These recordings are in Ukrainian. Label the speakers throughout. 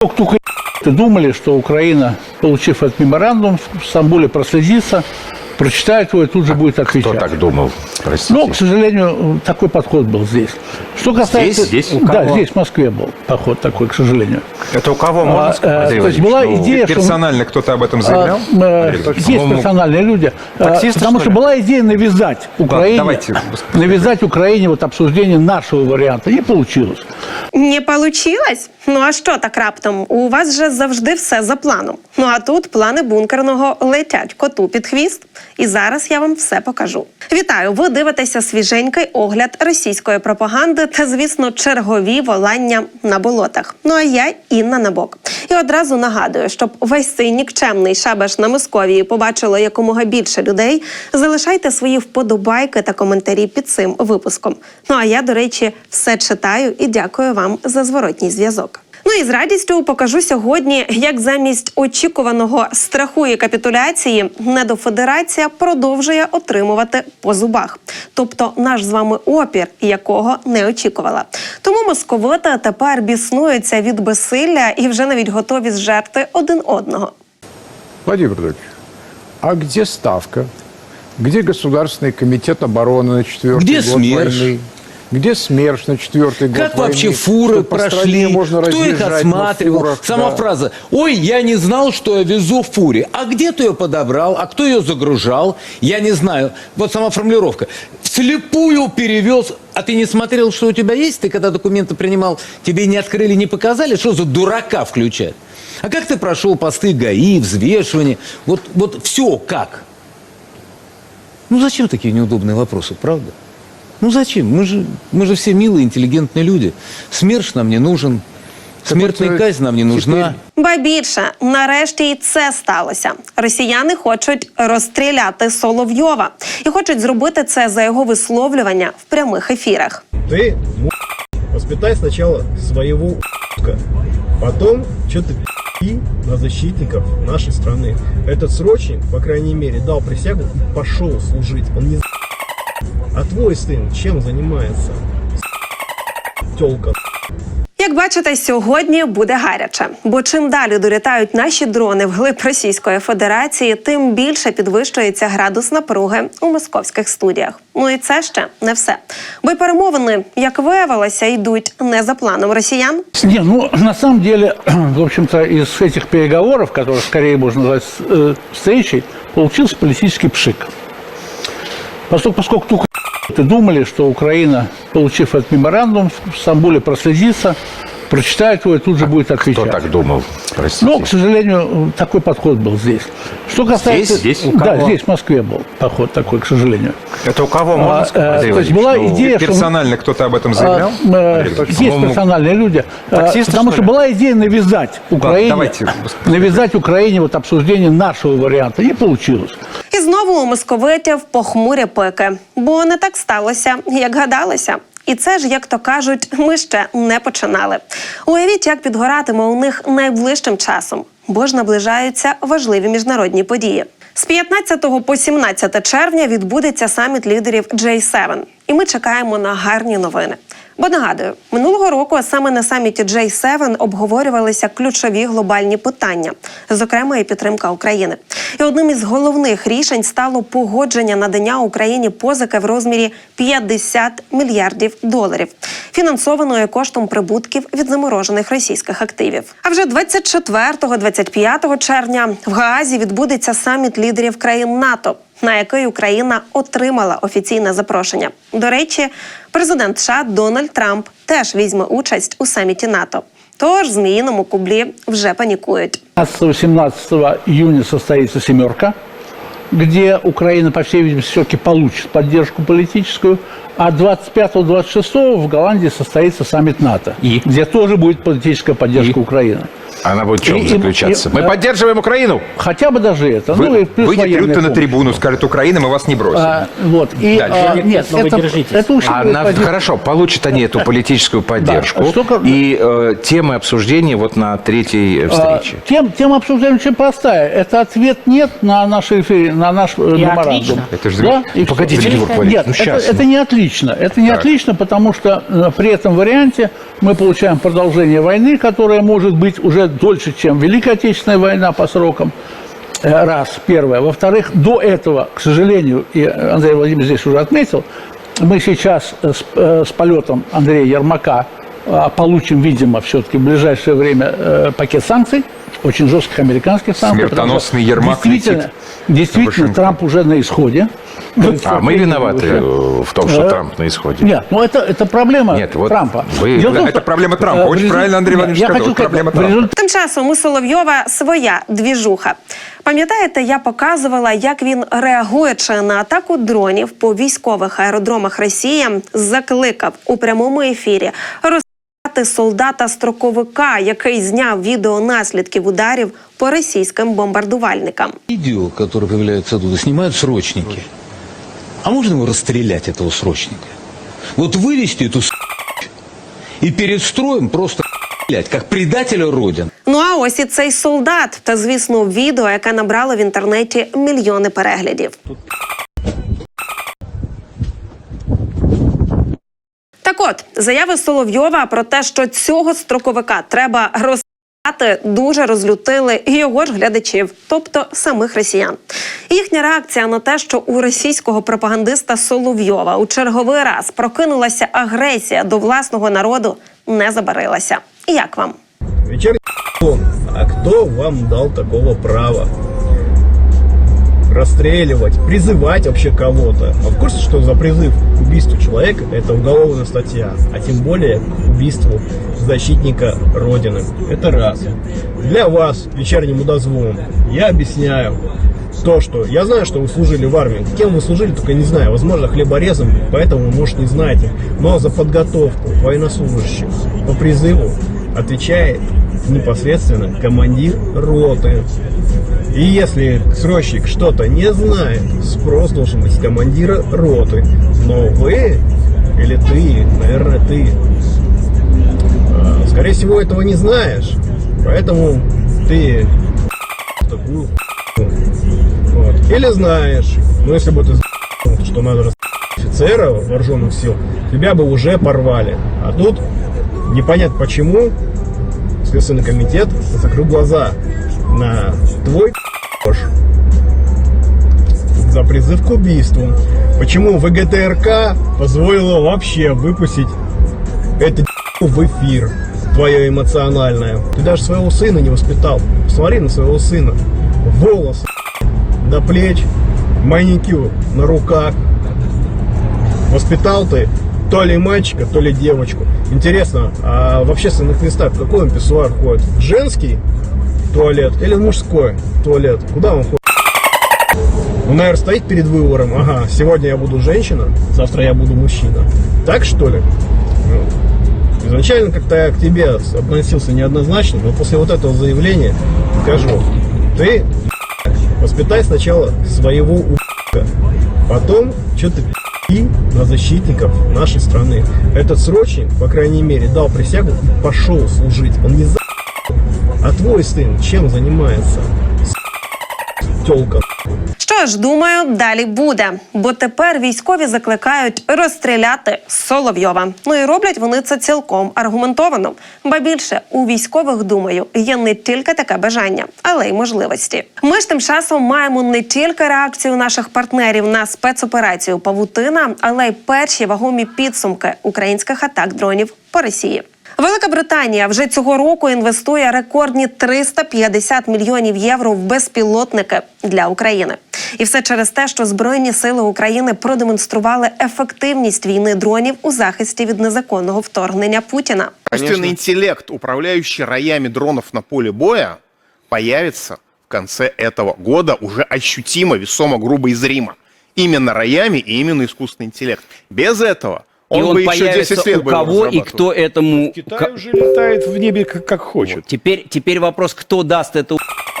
Speaker 1: Только думали, что Украина, получив этот меморандум в Стамбуле, проследится, прочитает его и тут же будет
Speaker 2: Кто
Speaker 1: отвечать.
Speaker 2: так думал? Простите.
Speaker 1: Но, к сожалению, такой подход был здесь. Что касается...
Speaker 2: Здесь? Здесь? У
Speaker 1: Да,
Speaker 2: кого?
Speaker 1: здесь, в Москве был подход такой, к сожалению.
Speaker 2: Это у кого можно
Speaker 1: А,
Speaker 2: сказать?
Speaker 1: э,
Speaker 2: Андрей
Speaker 1: то есть
Speaker 2: Владимирович?
Speaker 1: была
Speaker 2: Ну,
Speaker 1: идея, что...
Speaker 3: Персонально кто-то об этом
Speaker 1: а,
Speaker 3: заявлял?
Speaker 1: э,
Speaker 3: Андрей Владимирович,
Speaker 1: есть
Speaker 3: по-моему,
Speaker 1: персональные люди. э,
Speaker 2: таксисты,
Speaker 1: Потому
Speaker 2: что
Speaker 1: что
Speaker 2: ли?
Speaker 1: была идея навязать Украине,
Speaker 3: давайте.
Speaker 1: навязать Украине вот обсуждение нашего варианта. Не получилось.
Speaker 4: Не получилось? Ну а що так раптом? У вас же завжди все за планом. Ну а тут плани бункерного летять коту під хвіст. І зараз я вам все покажу. Вітаю! Ви дивитеся свіженький огляд російської пропаганди та, звісно, чергові волання на болотах. Ну а я Інна Набок. І одразу нагадую, щоб весь цей нікчемний шабаш на Московії побачило якомога більше людей. Залишайте свої вподобайки та коментарі під цим випуском. Ну а я, до речі, все читаю і дякую вам за зворотній зв'язок. Ну і з радістю покажу сьогодні, як замість очікуваного страху і капітуляції недофедерація продовжує отримувати по зубах, тобто наш з вами опір, якого не очікувала. Тому московити тепер біснуються від безсилля і вже навіть готові зжерти один одного.
Speaker 5: Владимир Владимирович, а где ставка? Где Государственный комитет обороны на четвертый
Speaker 6: Где
Speaker 5: год
Speaker 6: СМЕРШ?
Speaker 5: войны? Где СМЕРШ на четвертый год
Speaker 6: Как
Speaker 5: войны?
Speaker 6: вообще фуры прошли?
Speaker 5: можно
Speaker 6: Кто их осматривал?
Speaker 5: фурах,
Speaker 6: Сама
Speaker 5: да.
Speaker 6: фраза «Ой, я не знал, что я везу в фуре». А где ты ее подобрал? А кто ее загружал? Я не знаю. Вот сама формулировка. Вслепую перевез. А ты не смотрел, что у тебя есть? Ты когда документы принимал, тебе не открыли, не показали? Что за дурака включать? А как ты прошел посты ГАИ, взвешивание? Вот, вот все как? Ну зачем такие неудобные вопросы, правда? Ну зачем? Мы же, мы же все милые, интеллигентные люди. СМЕРШ нам не нужен. Смертная
Speaker 5: вот, э,
Speaker 6: казнь нам не нужна.
Speaker 4: Ба більше, нарешті і це сталося. Росіяни хочуть розстріляти Соловйова і хочуть зробити це за його висловлювання в прямих ефірах.
Speaker 7: Ты м***, воспитай сначала своего ***ка, потом что ты и на защитников нашей страны. Этот срочник, по крайней мере, дал присягу и пошел служить. Он не за***. А твой сын чем занимается? Телка.
Speaker 4: Як бачите, сьогодні буде гаряче, бо чим далі долітають наші дрони вглиб Російської Федерації, тим більше підвищується градус напруги у московських студіях. Ну і це ще не все. Бо й перемовини, як виявилося, йдуть не за планом росіян.
Speaker 1: Не, ну, на самом деле, в общем-то, из этих переговоров, которые скорее можно назвать э, встречей, получился политический пшик. Поскольку, поскольку только думали, что Украина, получив этот меморандум в Стамбуле, проследится, прочитает его и тут же будет отвечать.
Speaker 2: Кто так думал? Простите.
Speaker 1: Но, к сожалению, такой подход был здесь. Что касается...
Speaker 2: Здесь? Здесь? У
Speaker 1: Да, здесь, в Москве был подход такой, к сожалению.
Speaker 2: Это у кого можно
Speaker 1: А,
Speaker 2: сказать?
Speaker 1: э,
Speaker 2: Андрей
Speaker 1: то есть была
Speaker 2: Ну,
Speaker 1: идея, что...
Speaker 3: Персонально кто-то об этом
Speaker 1: А,
Speaker 3: заявлял? Андрей Владимирович,
Speaker 1: Есть персональные люди. Э,
Speaker 2: Таксисты,
Speaker 1: Потому
Speaker 2: что
Speaker 1: что была идея навязать Украине,
Speaker 3: давайте.
Speaker 1: навязать Украине вот обсуждение нашего варианта. Не получилось.
Speaker 4: І знову у московитів похмурі пики, бо не так сталося, як гадалося. І це ж, як то кажуть, ми ще не починали. Уявіть, як підгоратиме у них найближчим часом, бо ж наближаються важливі міжнародні події. З 15 по 17 червня відбудеться саміт лідерів J7. І ми чекаємо на гарні новини. Бо нагадую, минулого року саме на саміті J7 обговорювалися ключові глобальні питання, зокрема і підтримка України. І одним із головних рішень стало погодження надання Україні позики в розмірі 50 мільярдів доларів, фінансованої коштом прибутків від заморожених російських активів. А вже 24-25 червня в Гаазі відбудеться саміт лідерів країн НАТО на який Україна отримала офіційне запрошення. До речі, президент США Дональд Трамп теж візьме участь у саміті НАТО. Тож зміїному кублі вже панікують.
Speaker 1: 15-18 июня состоится «семерка», где Украина, по всей видимости, все-таки получит поддержку политическую, а 25-26 в Голландии состоится саммит НАТО,
Speaker 2: И?
Speaker 1: где тоже будет политическая поддержка Украины.
Speaker 2: Она будет в чем
Speaker 1: И- и-
Speaker 2: заключаться?
Speaker 1: и-
Speaker 2: Мы
Speaker 1: э,
Speaker 2: поддерживаем Украину!
Speaker 1: Хотя бы даже это. ну, и
Speaker 3: Вы,
Speaker 1: плюс
Speaker 3: выйдет Рютте на трибуну, скажет, Украина, мы вас не бросим.
Speaker 1: А, вот. И,
Speaker 3: Дальше.
Speaker 1: а, нет,
Speaker 8: но вы
Speaker 1: это,
Speaker 8: держитесь.
Speaker 1: это учитывает
Speaker 2: Она,
Speaker 1: пози-
Speaker 2: хорошо, получат они эту политическую поддержку.
Speaker 1: А что
Speaker 2: И э, темы обсуждения вот на третьей э, встрече.
Speaker 1: А, Тем, тема обсуждаем очень простая. Это ответ нет на наш эфир, на наш э, меморандум.
Speaker 8: отлично.
Speaker 3: Это же-
Speaker 1: да? И
Speaker 2: Погодите, Валерьевич,
Speaker 1: Нет,
Speaker 2: ну
Speaker 1: это, это
Speaker 2: ну.
Speaker 1: не отлично. Это не
Speaker 3: Так.
Speaker 1: отлично, потому что при этом варианте мы получаем продолжение войны, которая может быть уже происходит дольше, чем Великая Отечественная война по срокам. Э, Раз, первое. Во-вторых, до этого, к сожалению, и Андрей Владимирович здесь уже отметил, мы сейчас э, с, э, с полетом Андрея Ермака э, получим, видимо, все-таки в ближайшее время э, пакет санкций, очень жестких американских санкций. потому что
Speaker 3: Смертоносный Ермак
Speaker 1: Действительно,
Speaker 3: летит
Speaker 1: действительно
Speaker 3: Вашингтон.
Speaker 1: Трамп уже на исходе.
Speaker 2: А мы виноваты
Speaker 1: Уже.
Speaker 2: э, в том, что
Speaker 1: Э,
Speaker 2: Трамп на исходе.
Speaker 1: Нет, ну это, это проблема
Speaker 2: Нет, вот
Speaker 1: Трампа.
Speaker 2: вы-
Speaker 1: Дело в том,
Speaker 3: Это
Speaker 1: что,
Speaker 3: проблема Трампа.
Speaker 1: э, в
Speaker 3: Очень
Speaker 1: результ-
Speaker 3: правильно Андрей
Speaker 1: Нет,
Speaker 3: Владимирович
Speaker 1: я
Speaker 3: сказал.
Speaker 1: хочу
Speaker 3: Вот проблема
Speaker 1: сказать, в
Speaker 3: Трампа.
Speaker 1: результате
Speaker 4: Тим часом у Соловйова своя двіжуха. Пам'ятаєте, я показувала, як він, реагуючи на атаку дронів по військових аеродромах Росії, закликав у прямому ефірі розстріляти солдата-строковика, який зняв відео наслідків ударів по російським бомбардувальникам.
Speaker 6: Видео, которое появляется оттуда, снимают срочники. А можно его расстрелять, этого срочника? Вот вывести эту с*** и перед строем просто блядь, как предателя Родины.
Speaker 4: Ну а ось і цей солдат, та звісно, відео, яке набрало в інтернеті мільйони переглядів. Заяви Соловйова про те, що цього строковика треба розстріляти, дуже розлютили його ж глядачів, тобто самих росіян. Їхня реакція на те, що у російського пропагандиста Соловйова у черговий раз прокинулася агресія до власного народу, не забарилася. Як вам?
Speaker 7: Вечерний. А кто вам дал такого права? Расстреливать, призывать вообще кого-то. А в курсе, что за призыв к убийству человека это уголовная статья, а тем более к убийству защитника Родины. Это раз. Для вас, вечерним удозвоном, я объясняю то, что я знаю, что вы служили в армии. Кем вы служили, только не знаю. Возможно, хлеборезом, поэтому, может, не знаете. Но за подготовку военнослужащих по призыву отвечает непосредственно командир роты. И если срочник что-то не знает, спрос должен быть с командира роты. Но вы, или ты, наверное, ты, э, скорее всего, этого не знаешь. Поэтому ты такую вот. Или знаешь, но если бы ты знал, что надо офицера вооруженных сил, тебя бы уже порвали. А тут непонятно почему Следственный комитет закрыл глаза на твой за призыв к убийству. Почему ВГТРК позволила вообще выпустить это в эфир твое эмоциональное. Ты даже своего сына не воспитал. Посмотри на своего сына. Волосы до плеч, маникюр на руках. Воспитал ты то ли мальчика, то ли девочку. Интересно, а в общественных местах в какой он писсуар ходит? Женский туалет или в мужской туалет? Куда он ходит? Он, наверное, стоит перед выбором. Ага, сегодня я буду женщина, завтра я буду мужчина. Так что ли? Ну, Изначально как-то я к тебе относился неоднозначно, но после вот этого заявления скажу, ты воспитай сначала своего у**ка, потом что ты и на защитников нашей страны. Этот срочник, по крайней мере, дал присягу и пошел служить. Он не за а твой сын чем занимается? Телка.
Speaker 4: Що ж, думаю, далі буде. Бо тепер військові закликають розстріляти Соловйова. Ну і роблять вони це цілком аргументовано. Ба більше у військових, думаю, є не тільки таке бажання, але й можливості. Ми ж тим часом маємо не тільки реакцію наших партнерів на спецоперацію Павутина, але й перші вагомі підсумки українських атак дронів по Росії. Велика Британія вже цього року інвестує рекордні 350 мільйонів євро в безпілотники для України. І все через те, що Збройні сили України продемонстрували ефективність війни дронів у захисті від незаконного вторгнення Путіна.
Speaker 8: Искусственный интеллект, управляющий роями дронов на поле боя, появится в конце этого года уже ощутимо, весомо, грубо и зримо. Именно роями и именно искусственный интеллект. Без этого он,
Speaker 9: и он
Speaker 8: бы еще
Speaker 9: появится
Speaker 8: 10 лет
Speaker 9: у кого и кто этому...
Speaker 5: Китай уже летает в небе как, как хочет.
Speaker 9: Теперь, теперь вопрос, кто даст это у-
Speaker 8: а,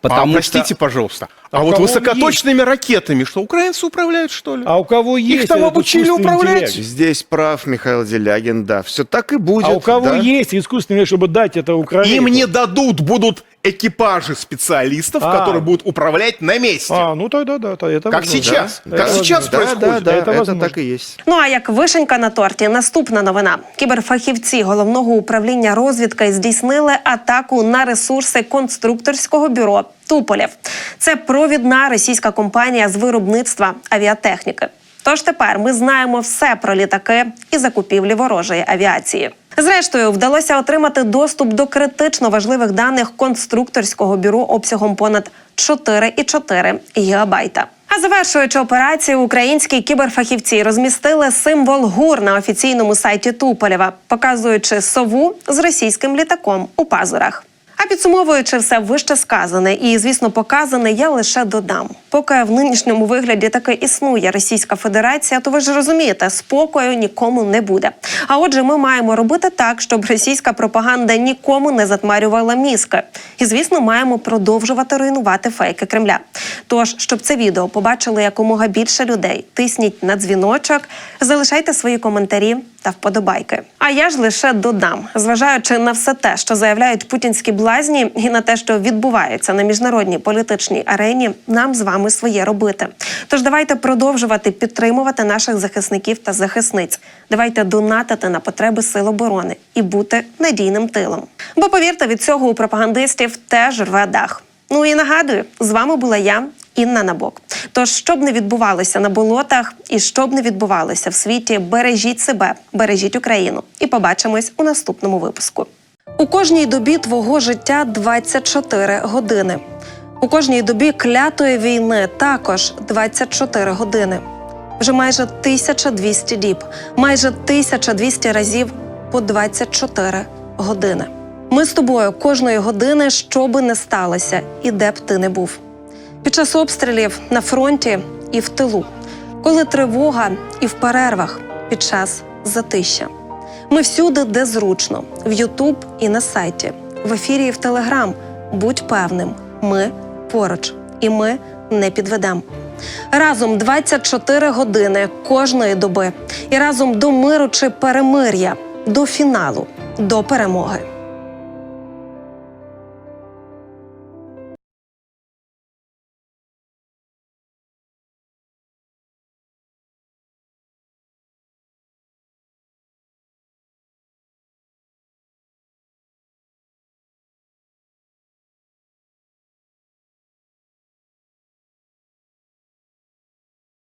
Speaker 9: Потому
Speaker 8: простите,
Speaker 9: что...
Speaker 8: пожалуйста, А, вот
Speaker 5: кого
Speaker 8: высокоточными ракетами, что украинцы управляют, что ли?
Speaker 5: А у кого есть
Speaker 8: Их там
Speaker 5: этот
Speaker 8: обучили
Speaker 5: искусственный
Speaker 8: управлять?
Speaker 5: интеллект?
Speaker 9: Здесь прав Михаил Делягин, да. Все так и будет.
Speaker 5: А у кого
Speaker 9: да.
Speaker 5: есть искусственный интеллект, чтобы дать это Украине?
Speaker 8: Им не дадут, будут экипажи специалистов,
Speaker 5: А.
Speaker 8: которые будут управлять на месте.
Speaker 5: А, ну тогда да, то это
Speaker 8: как
Speaker 5: возможно.
Speaker 8: сейчас.
Speaker 5: Да,
Speaker 8: как
Speaker 5: это
Speaker 8: сейчас
Speaker 5: возможно.
Speaker 8: происходит.
Speaker 9: Да, да,
Speaker 5: Это
Speaker 9: это,
Speaker 5: возможно.
Speaker 9: так и есть.
Speaker 4: Ну а як вишенька на торті, наступна новина: кіберфахівці головного управління розвідки здійснили атаку на ресурси конструкторського бюро Туполєв. Це провідна російська компанія з виробництва авіатехніки. Тож тепер ми знаємо все про літаки і закупівлі ворожої авіації. Зрештою, вдалося отримати доступ до критично важливих даних конструкторського бюро обсягом понад 4,4 гігабайта. А завершуючи операцію, українські кіберфахівці розмістили символ ГУР на офіційному сайті Туполєва, показуючи сову з російським літаком у пазурах. А підсумовуючи все вище сказане і, звісно, показане, я лише додам. Поки в нинішньому вигляді таки існує Російська Федерація, то ви ж розумієте, спокою нікому не буде. А отже, ми маємо робити так, щоб російська пропаганда нікому не затмарювала мізки. І, звісно, маємо продовжувати руйнувати фейки Кремля. Тож, щоб це відео побачили якомога більше людей, тисніть на дзвіночок, залишайте свої коментарі та вподобайки. А я ж лише додам, зважаючи на все те, що заявляють путінські блазні, і на те, що відбувається на міжнародній політичній арені, нам з вами своє робити. Тож давайте продовжувати підтримувати наших захисників та захисниць. Давайте донатити на потреби сил оборони і бути надійним тилом. Бо повірте, від цього у пропагандистів теж рве дах. Ну і нагадую, з вами була я, Інна Набок. Тож, щоб не відбувалося на болотах і щоб не відбувалося в світі, бережіть себе, бережіть Україну. І побачимось у наступному випуску. У кожній добі твого життя 24 години. У кожній добі клятої війни також 24 години. Вже майже 1200 діб, майже 1200 разів по 24 години. Ми з тобою кожної години, що би не сталося, і де б ти не був. Під час обстрілів на фронті і в тилу, коли тривога і в перервах під час затища. Ми всюди, де зручно, в Ютуб і на сайті, в ефірі і в Телеграм. Будь певним, ми поруч, і ми не підведемо. Разом 24 години кожної доби, і разом до миру чи перемир'я, до фіналу, до перемоги.